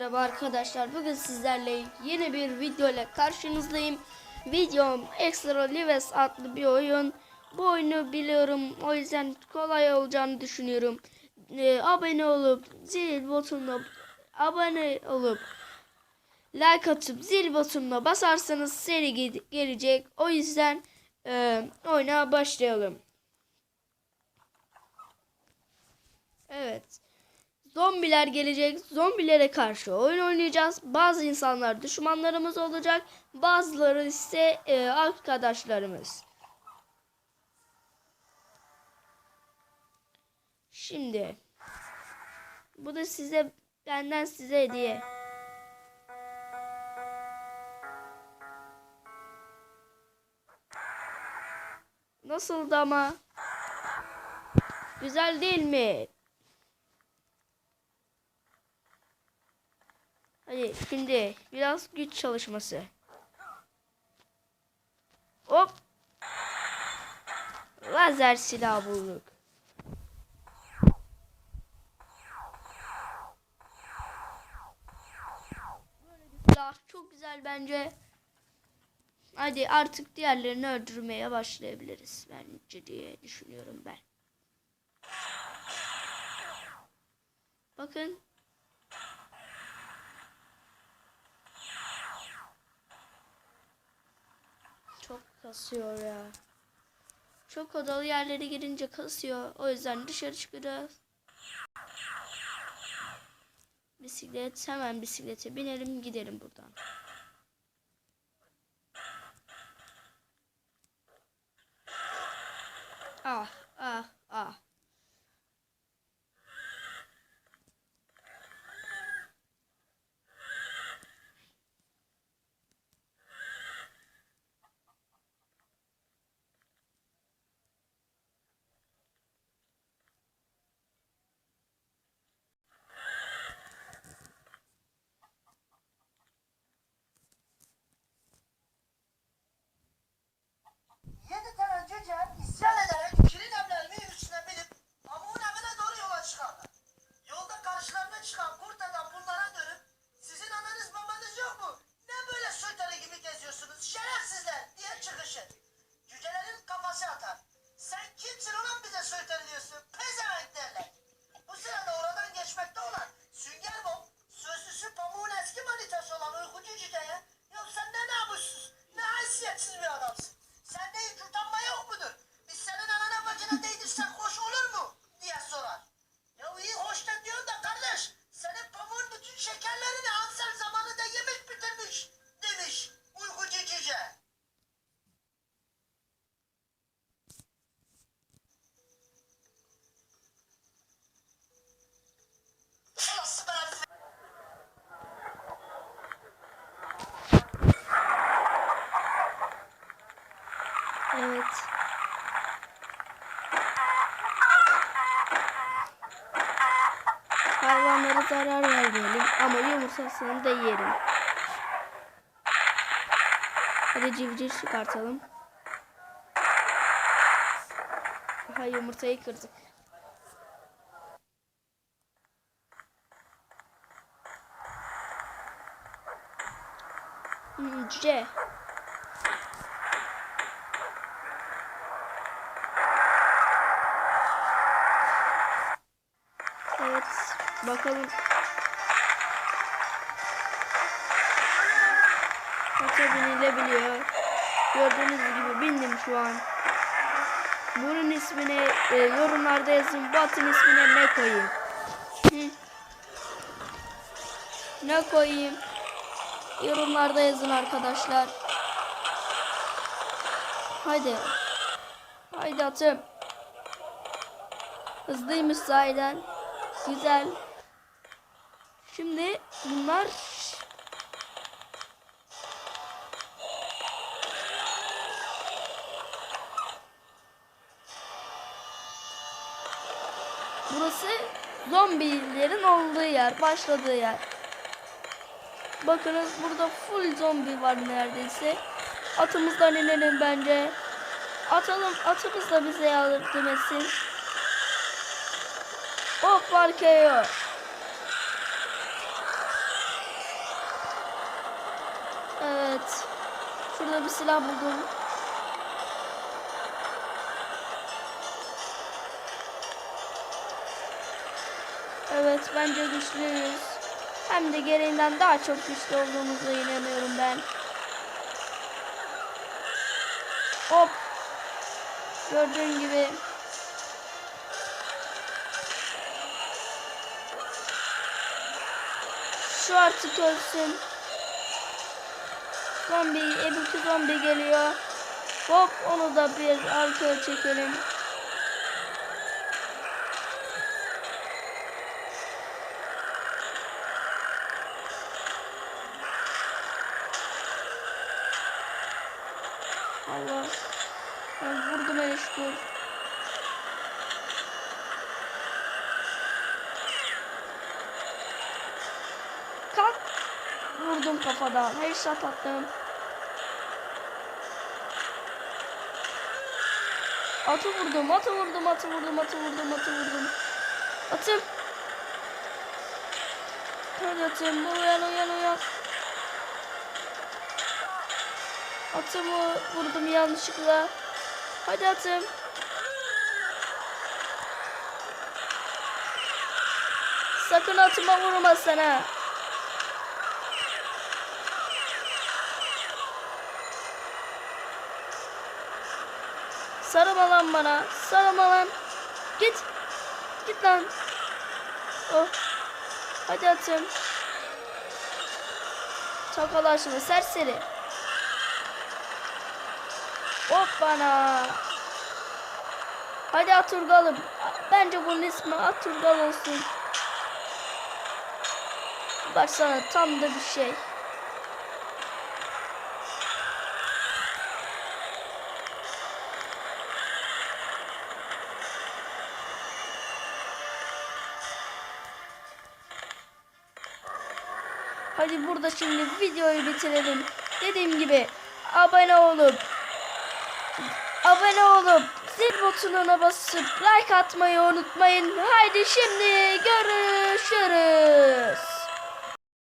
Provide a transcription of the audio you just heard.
Merhaba arkadaşlar. Bugün sizlerle yeni bir video ile karşınızdayım. Videom Extra Lives adlı bir oyun. Bu oyunu biliyorum. O yüzden kolay olacağını düşünüyorum. Ee, abone olup zil butonuna abone olup like atıp zil butonuna basarsanız seri ge- gelecek. O yüzden e, oyuna başlayalım. Evet. Zombiler gelecek. Zombilere karşı oyun oynayacağız. Bazı insanlar düşmanlarımız olacak. Bazıları ise e, arkadaşlarımız. Şimdi bu da size benden size hediye. Nasıldı ama? Güzel değil mi? Hadi şimdi biraz güç çalışması. Hop. Lazer silah bulduk. Silah çok güzel bence. Hadi artık diğerlerini öldürmeye başlayabiliriz bence diye düşünüyorum ben. Bakın Çok kasıyor ya. Çok odalı yerlere girince kasıyor. O yüzden dışarı çıkacağız. Bisiklet hemen bisiklete binelim gidelim buradan. Ah. Evet. Hayvanlara zarar vermeyelim ama yumurtasını da yiyelim. Hadi civciv çıkartalım. Aha yumurtayı kırdık. Hmm, cüce. Evet. Bakalım. Ata binilebiliyor. Gördüğünüz gibi bindim şu an. Bunun ismini e, yorumlarda yazın. Bu atın ismine ne koyayım? Ne koyayım? Yorumlarda yazın arkadaşlar. Haydi. Haydi atım. Hızlıymış sahiden. Güzel. Şimdi bunlar Burası zombilerin olduğu yer, başladığı yer. Bakınız burada full zombi var neredeyse. Atımızdan inelim bence. Atalım, atımız da bize yardım etsin. Hop arkaya. Burada bir silah buldum. Evet bence güçlüyüz. Hem de gereğinden daha çok güçlü olduğumuza inanıyorum ben. Hop. Gördüğün gibi. Şu artık ölsün. Zombi, ebiki zombi geliyor. Hop onu da bir arkaya çekelim. Allah. Ben vurdum hele şükür. Kalk. Vurdum kafadan. Headshot attım. Atı vurdum, atı vurdum, atı vurdum, atı vurdum, atı vurdum. Atım. Hadi atım, uyan, uyan, uyan. Atımı vurdum yanlışlıkla. Hadi atım. Sakın atıma vurma sana. Sarıma lan bana. Sarıma lan. Git. Git lan. Oh. Hadi atım. Çakalaşma serseri. Hop bana. Hadi Aturgal'ım. Bence bunun ismi Aturgal olsun. Baksana tam da bir şey. Hadi burada şimdi videoyu bitirelim. Dediğim gibi abone olup abone olup zil butonuna basıp like atmayı unutmayın. Haydi şimdi görüşürüz.